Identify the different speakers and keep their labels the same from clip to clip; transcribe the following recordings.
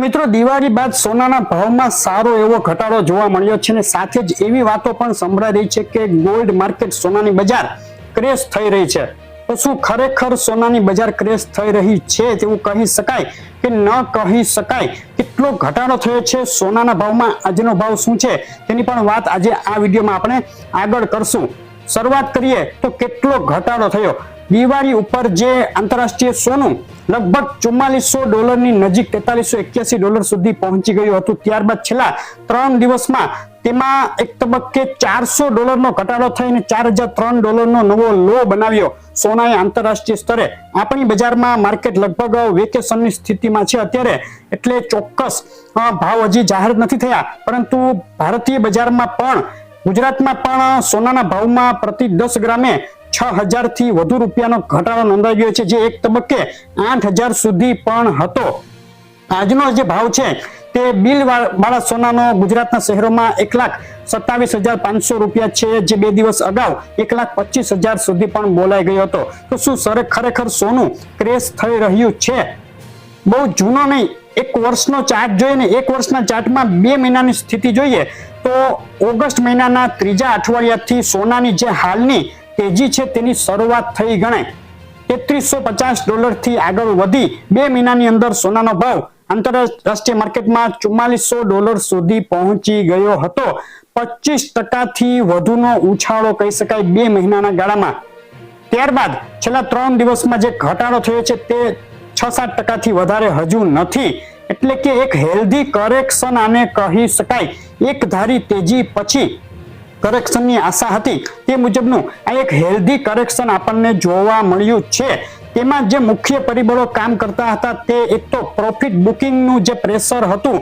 Speaker 1: મિત્રો, દિવાળી બાદ સોનાના ભાવમાં સારો એવો ઘટાડો જોવા મળ્યો છે અને સાથે જ એવી વાતો પણ સંભળાઈ રહી છે કે ગોલ્ડ માર્કેટ સોનાની બજાર ક્રેશ થઈ રહી છે. તો શું ખરેખર સોનાની બજાર ક્રેશ થઈ રહી છે તેવું કહી શકાય કે ન કહી શકાય? કેટલો ઘટાડો થયો છે? સોનાના ભાવમાં આજનો ભાવ શું છે? તેની પણ વાત આજે આ વિડીયોમાં આપણે આગળ કરશું. શરૂઆત કરીએ તો કેટલો ઘટાડો થયો? દિવાળી ઉપર જે આંતરરાષ્ટ્રીય સોનું લગભગ ચુમ્માલીસો ડોલરની નજીક તેતાલીસો એક્યાસી ડોલર સુધી પહોંચી ગયું હતું. ત્યારબાદ છેલ્લા ત્રણ દિવસમાં તેમાં એક તબક્કે ચારસો ડોલરનો ઘટાડો થઈને ચાર હજાર ત્રણ ડોલરનો નવો લો બનાવ્યો. સોનાએ આંતરરાષ્ટ્રીય સ્તરે આપણી બજારમાં માર્કેટ લગભગ વેકેશનની સ્થિતિમાં છે. અત્યારે એટલે ચોક્કસ ભાવ હજી જાહેર નથી થયા. પરંતુ ભારતીય બજારમાં પણ, ગુજરાતમાં પણ સોનાના ભાવમાં પ્રતિ દસ ગ્રામે છ હજારથી વધુ રૂપિયાનો ઘટાડો નોંધાઈ ગયો છે, જે એક તબક્કે આઠ હજાર સુધી પણ હતો. આજનો જે ભાવ છે, તે બિલ વાળા સોનાનો ગુજરાતના શહેરોમાં એક લાખ સત્તાવીસ હજાર પાંચસો રૂપિયા છે, જે બે દિવસ અગાઉ એક લાખ પચીસ હજાર સુધી પણ બોલાઈ ગયો હતો. તો શું સરે, ખરેખર સોનું ક્રેશ થઈ રહ્યું છે? બહુ જૂનો નહીં, એક વર્ષનો ચાર્ટ જોઈએ ને, એક વર્ષના ચાર્ટમાં બે મહિનાની સ્થિતિ જોઈએ, તો ઓગસ્ટ મહિનાના ત્રીજા અઠવાડિયાથી સોનાની જે હાલની તેજી છે તેની શરૂઆત થઈ ગણાય તેત્રીસો પચાસ ડોલરથી આગળ વધી બે મહિનાની અંદર સોનાનો ભાવ આંતરરાષ્ટ્રીય માર્કેટમાં ચુમ્માલીસો ડોલર સુધી પહોંચી ગયો હતો. પચીસ ટકાથી વધુનો ઉછાળો કહી શકાય બે મહિનાના ગાળામાં. ત્યારબાદ છેલ્લા ત્રણ દિવસમાં જે ઘટાડો થયો છે તે છ સાત ટકાથી વધારે હજુ નથી. એટલે કે એક હેલ્ધી કરેક્શન આને કહી શકાય. એક ધારી તેજી પછી કરેક્શનની આશા હતી તે મુજબનું આ એક હેલ્ધી કરેક્શન આપણને જોવા મળ્યું છે. તેમાં જે મુખ્ય પરિબળો કામ કરતા હતા તે એક તો પ્રોફિટ બુકિંગનું જે પ્રેશર હતું,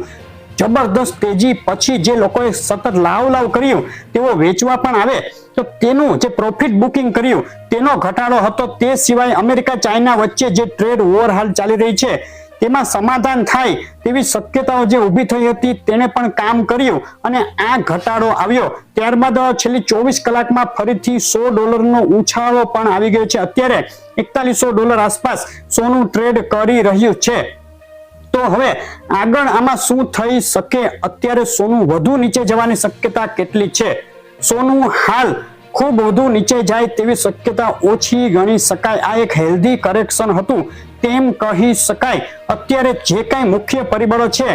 Speaker 1: જબરદસ્ત તેજી પછી જે લોકોએ સતત લાવ લાવ કર્યું, તેઓ વેચવા પણ આવે, તો તેનું જે પ્રોફિટ બુકિંગ કર્યું, તેનો ઘટાડો હતો. તે સિવાય અમેરિકા ચાઇના વચ્ચે જે ટ્રેડ વોર હાલ ચાલી રહી છે તેમાં સમાધાન થાય તેવી શક્યતાઓ જે ઊભી થઈ હતી તેને પણ કામ કર્યું અને આ ઘટાડો આવ્યો. ત્યારબાદ છેલ્લી ચોવીસ કલાકમાં ફરીથી સો ડોલરનો ઉછાળો પણ આવી ગયો છે. અત્યારે એકતાલીસો ડોલર આસપાસ સોનું ટ્રેડ કરી રહ્યું છે. તો હવે આગળ આમાં શું થઈ શકે? અત્યારે સોનું વધુ નીચે જવાની શક્યતા કેટલી છે? સોનું હાલ ખૂબ વધુ નીચે જાય તેવી શક્યતા ઓછી ગણી શકાય. આ એક હેલ્ધી કરેક્શન હતું. તેમ કહી શકાય. અત્યારે જે કાંઈ મુખ્ય પરિબળો છે,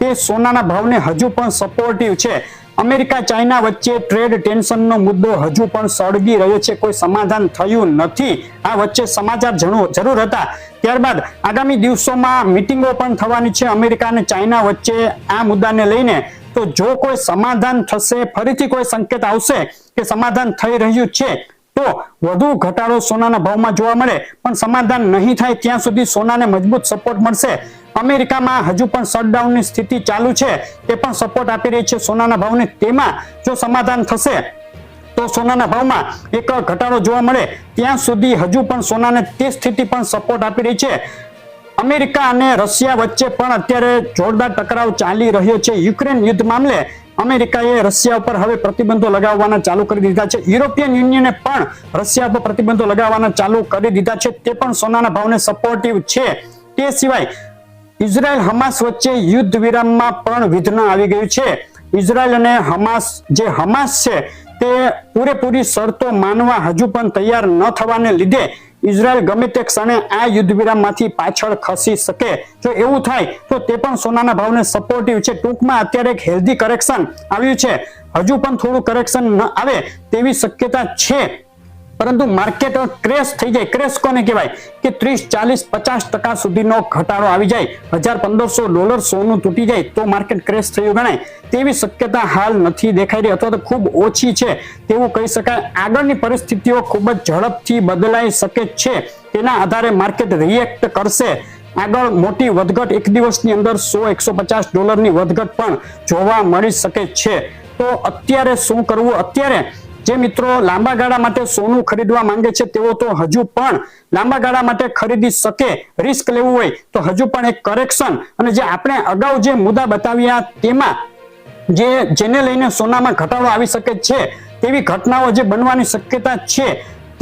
Speaker 1: તે સોનાના ભાવને હજુ પણ સપોર્ટિવ છે. અમેરિકા, ચાઇના વચ્ચે ટ્રેડ ટેન્શનનો મુદ્દો હજુ પણ સળગી રહ્યો છે. કોઈ સમાધાન થયું નથી. આ વચ્ચે સમાચાર જરૂર હતા. ત્યારબાદ આગામી દિવસોમાં મિટિંગો પણ થવાની છે. અમેરિકા અને ચાઇના વચ્ચે આ મુદ્દાને લઈને તો જો કોઈ સમાધાન થશે, ફરીથી કોઈ સંકેત આવશે કે સમાધાન થઈ રહ્યું છે, તો વધુ ઘટાડો સોનાના ભાવમાં જોવા મળે. પણ સમાધાન નહીં થાય ત્યાં સુધી સોનાને મજબૂત સપોર્ટ મળશે. અમેરિકામાં હજુ પણ શટડાઉનની સ્થિતિ ચાલુ છે. તે પણ સપોર્ટ આપી રહી છે સોનાના ભાવને. તેમાં જો સમાધાન થશે, તો સોનાના ભાવમાં એક ઘટાડો જોવા મળે. ત્યાં સુધી હજુ પણ સોનાને તે સ્થિતિ પણ સપોર્ટ આપી રહી છે. અમેરિકા અને રશિયા વચ્ચે પણ અત્યારે જોરદાર ટકરાવ ચાલી રહ્યો છે. યુક્રેન યુદ્ધ મામલે અમેરિકાએ રશિયા ઉપર હવે પ્રતિબંધો લગાવવાના ચાલુ કરી દીધા છે. યુરોપિયન યુનિયને પણ રશિયા ઉપર પ્રતિબંધો લગાવવાના ચાલુ કરી દીધા છે. તે પણ સોનાના ભાવને સપોર્ટિવ છે. તે સિવાય ઇઝરાયલ હમાસ વચ્ચે યુદ્ધ વિરામમાં પણ વિધના આવી ગયું છે. ઇઝરાયલ અને હમાસ જે હમાસ છે તે પૂરેપૂરી શરતો માનવા હજુ પણ તૈયાર ન થવાને લીધે ઇઝરાયલ ગમે તે ક્ષણે આ યુદ્ધ વિરામમાંથી પાછળ ખસી શકે. જો એવું થાય, તો તે પણ સોનાના ભાવને સપોર્ટિવ છે. ટૂંકમાં અત્યારે એક હેલ્ધી કરેક્શન આવ્યું છે. હજુ પણ થોડું કરેક્શન ન આવે તેવી શક્યતા છે. પરંતુ માર્કેટ ક્રેશ થઈ જાય. ક્રેશ કોને કહેવાય? કે ત્રીસ, ચાલીસ, પચાસ ટકા સુધીનો ઘટાડો આવી જાય. હજાર પંદરસો ડોલર સોનું તૂટી જાય તો માર્કેટ ક્રેશ થયું ગણાય. તેવી શક્યતા હાલ નથી દેખાઈ રહી અથવા તો ખૂબ ઓછી છે. તેવું કહી શકાય. આગળની પરિસ્થિતિઓ ખૂબ જ ઝડપથી બદલાઈ શકે છે. તેના આધારે માર્કેટ રિએક્ટ કરશે. આગળ મોટી વધઘટ, એક દિવસની અંદર સો, એકસો પચાસ ડોલરની વધઘટ પણ જોવા મળી શકે છે. તો અત્યારે શું કરવું? અત્યારે જે મિત્રો લાંબા ગાળા માટે સોનું ખરીદવા માંગે છે, તેઓ તો હજુ પણ લાંબા ગાળા માટે ખરીદી શકે રિસ્ક લેવું હોય, તો હજુ પણ એક કરેક્શન અને જે આપણે અગાઉ જે મુદ્દા બતાવ્યા તેમાં, જે જેને લઈને સોનામાં ઘટાડો આવી શકે છે, તેવી ઘટનાઓ જે બનવાની શક્યતા છે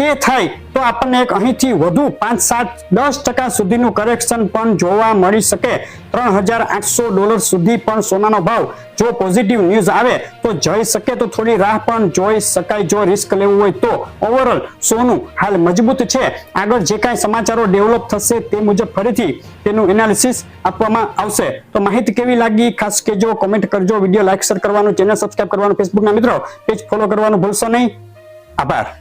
Speaker 1: તે થાય તો આપણને એક અહીંથી વધુ પાંચ સાત દસ ટકા સુધીનું કરેક્શન પણ જોવા મળી શકે. ત્રણ હજાર આઠસો ડોલર સુધી પણ સોનાનો ભાવ જો પોઝિટિવ ન્યૂઝ આવે તો જઈ શકે તો થોડી રાહ પણ જોઈ શકાય. જો રિસ્ક લેવું હોય તો ઓવરઓલ સોનું હાલ મજબૂત છે. આગળ જે કાંઈ સમાચારો ડેવલપ થશે તે મુજબ ફરીથી તેનું એનાલિસિસ આપવામાં આવશે. તો માહિતી કેવી લાગી? ખાસ કેજો કોમેન્ટ કરજો વીડિયો લાઈક શેર કરવાનું ચેનલ સબસ્ક્રાઇબ કરવાનું ફેસબુકના મિત્રો પેજ ફોલો કરવાનું ભૂલશો નહીં. આભાર.